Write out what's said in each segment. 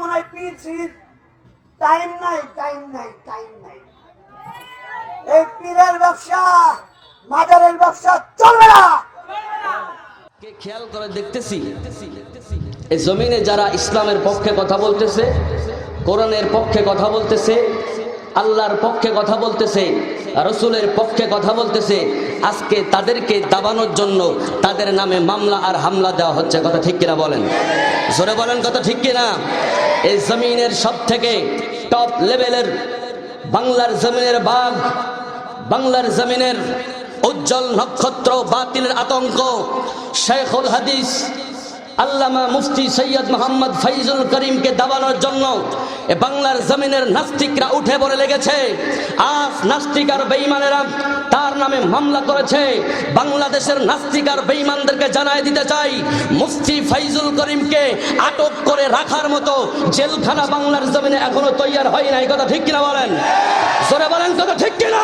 মনে হয় পিছিয়ে টাইম নাই টাইম নাই টাইম নাই। এই পীরের ব্যবসা মাজারের ব্যবসা চলবে না। খেয়াল করে দেখতেছি, এই জমিনে যারা ইসলামের পক্ষে কথা বলতেছে, কোরআনের পক্ষে কথা বলতেছে, আল্লাহর পক্ষে কথা বলতেছে, রসুলের পক্ষে কথা বলতেছে, আজকে তাদেরকে দাবানোর জন্য তাদের নামে মামলা আর হামলা দেওয়া হচ্ছে। কথা ঠিক কিনা বলেন? জোরে বলেন, কথা ঠিক কিনা? এই জমিনের সব থেকে টপ লেভেলের বাংলার জমিনের বাঘ, বাংলার জমিনের উজ্জ্বল নক্ষত্র, বাতিলের আতঙ্ক। শেখুল হাদিস, আল্লামা মুফতি সৈয়দ মোহাম্মদ ফাইজুল করিমকে দাবানোর জন্য এ বাংলার জমিনের নাস্তিকরা উঠে পড়ে লেগেছে। আজ নাস্তিক আর বেঈমানেরা তার নামে মামলা করেছে। বাংলাদেশের নাস্তিক আর বেঈমানদেরকে জানাই দিতে চাই, মুফতি ফাইজুল করিমকে আটক করে রাখার মতো জেলখানা বাংলার জমিনে এখনও তৈয়ার হয় নাই। কথা ঠিক কিনা বলেন? জোরে বলেন, কথা ঠিক কিনা?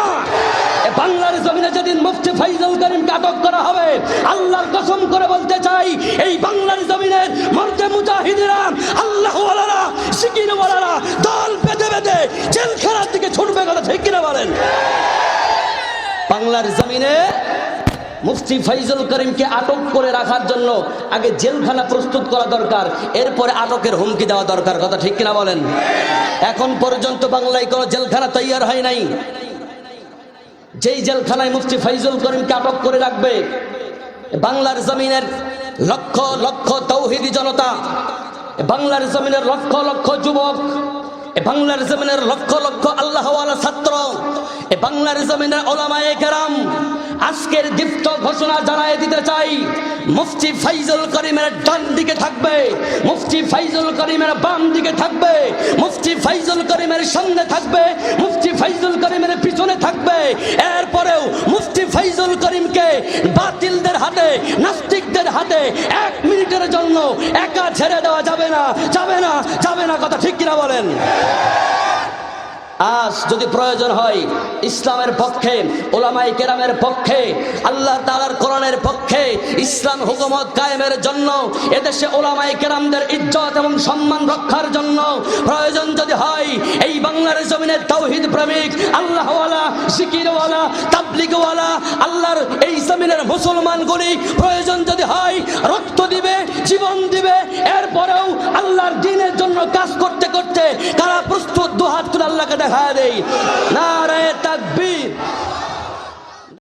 বাংলার জমিনে যেদিন মুফতি ফাইজুল করিমকে আটক করা হবে, আল্লাহর কসম করে বলতে চাই, এই বাংলার জমিনের মর্দে মুজাহিদিরা আল্লাহ ওয়ালারা সিকির ওয়ালারা দল বেঁধে বেঁধে জেলখানার দিকে ছুটবে। কথা ঠিক কিনা বলেন? বাংলার জমিনে মুফতি ফাইজুল করিমকে আটক করে রাখার জন্য আগে জেলখানা প্রস্তুত করা দরকার, এরপরে আটকের হুমকি দেওয়া দরকার, কথা ঠিক কিনা বলেন? এখন পর্যন্ত বাংলায় কোনো জেলখানা তৈয়ার হয় নাই। যেই জেলখানায় মুফতি ফাইজুল করিমকে আটক করে রাখবে, বাংলার জমিনের লক্ষ লক্ষ তৌহিদি জনতা, বাংলার জমিনের লক্ষ লক্ষ যুবক এ বাংলার জমিনের লক্ষ লক্ষ আল্লাহওয়ালা ছাত্র, এ বাংলার জমিনের ওলামায়ে কেরাম আজকের দীপ্ত ঘোষণা জানাই দিতে চাই। মুফতি ফাইজুল করিমের ডান দিকে থাকবে, মুফতি ফাইজুল করিমের বাম দিকে থাকবে, মুফতি ফাইজুল করিমের সামনে থাকবে, মুফতি ফাইজুল করিমের পিছনে থাকবে। এরপরেও মুফতি ফাইজুল করিমকে বাতিলদের হাতে, নাস্তিকদের হাতে এক মিনিটের জন্য একা ছেড়ে দেওয়া যাবে না যাবে না যাবে না কথা ঠিক কিনা বলেন? আজ যদি প্রয়োজন হয়, ইসলামের পক্ষে ওলামাই কেরামের পক্ষে, আল্লাহ তালার কোরআনের পক্ষে ইসলাম হুকুমত কায়েমের জন্য, এদেশে ওলামাই কেরামদের ইজ্জত এবং সম্মান রক্ষার জন্য প্রয়োজন যদি হয়, এই বাংলার জমিনের তৌহিদ প্রেমিক, আল্লাহওয়ালা সিকিরওয়ালা তাবলিগওয়ালা, আল্লাহর এই জমিনের মুসলমানগুলি প্রয়োজন যদি হয় আল্লাহকে দেখা দেই। নারায় তাকবীর।